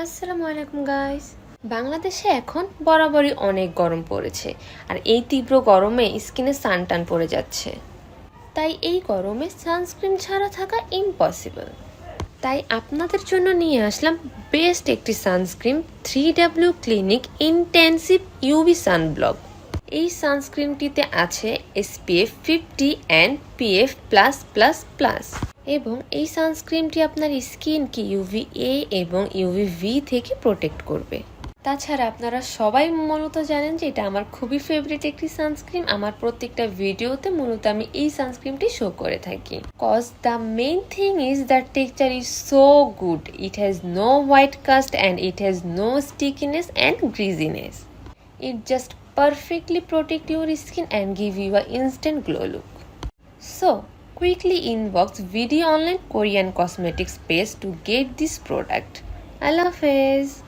আসসালামু আলাইকুম গাইস বাংলাদেশে এখন বরাবরই অনেক গরম পড়েছে, আর এই তীব্র গরমে স্কিনে সানটান পড়ে যাচ্ছে। তাই এই গরমে সানস্ক্রিন ছাড়া থাকা ইম্পসিবল তাই আপনাদের জন্য নিয়ে আসলাম বেস্ট একটি sunscreen three W clinic intensive UV sunblock এই সানস্ক্রিনটিতে আছে SPF fifty and PF plus plus plus এবং এই সানস্ক্রিনটি আপনার স্কিনকে ইউভি এ এবং ইউভি ভি থেকে প্রোটেক্ট করবে। তাছাড়া আপনারা সবাই মূলত জানেন যে এটা আমার খুবই ফেভারিট একটি সানস্ক্রিন। আমার প্রত্যেকটা ভিডিওতে মূলত আমি এই সানস্ক্রিনটি শো করে থাকি। Cause the main thing is that texture is so good it has no white cast and it has no stickiness and greasiness it just perfectly protect your skin and give you a instant glow look. So, quickly inbox video online Korean cosmetics page to get this product. Allah Hafiz.